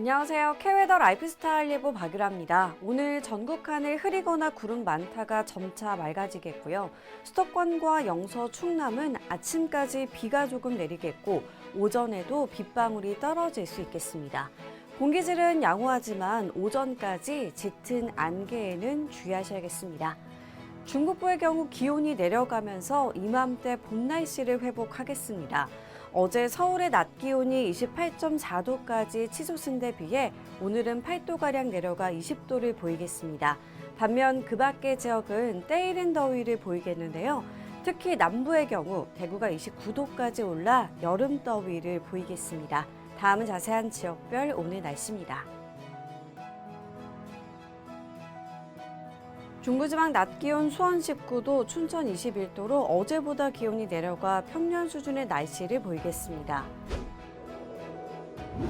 안녕하세요. 캐웨더 라이프스타일 예보 박유라입니다. 오늘 전국 하늘 흐리거나 구름 많다가 점차 맑아지겠고요. 수도권과 영서, 충남은 아침까지 비가 조금 내리겠고 오전에도 빗방울이 떨어질 수 있겠습니다. 공기질은 양호하지만 오전까지 짙은 안개에는 주의하셔야겠습니다. 중국부의 경우 기온이 내려가면서 이맘때 봄 날씨를 회복하겠습니다. 어제 서울의 낮 기온이 28.4도까지 치솟은 데 비해 오늘은 8도가량 내려가 20도를 보이겠습니다. 반면 그 밖의 지역은 때이른 더위를 보이겠는데요. 특히 남부의 경우 대구가 29도까지 올라 여름 더위를 보이겠습니다. 다음은 자세한 지역별 오늘 날씨입니다. 중부지방 낮 기온 수원 19도, 춘천 21도로 어제보다 기온이 내려가 평년 수준의 날씨를 보이겠습니다.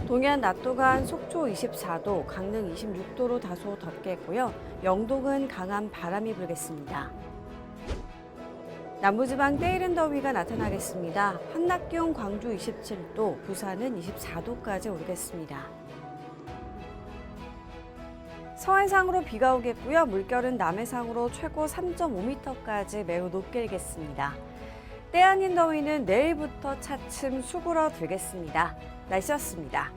동해안 낮 동안 속초 24도, 강릉 26도로 다소 덥겠고요. 영동은 강한 바람이 불겠습니다. 남부지방 때이른 더위가 나타나겠습니다. 한낮 기온 광주 27도, 부산은 24도까지 오르겠습니다. 서해상으로 비가 오겠고요. 물결은 남해상으로 최고 3.5m까지 매우 높게 일겠습니다. 때 아닌 더위는 내일부터 차츰 수그러들겠습니다. 날씨였습니다.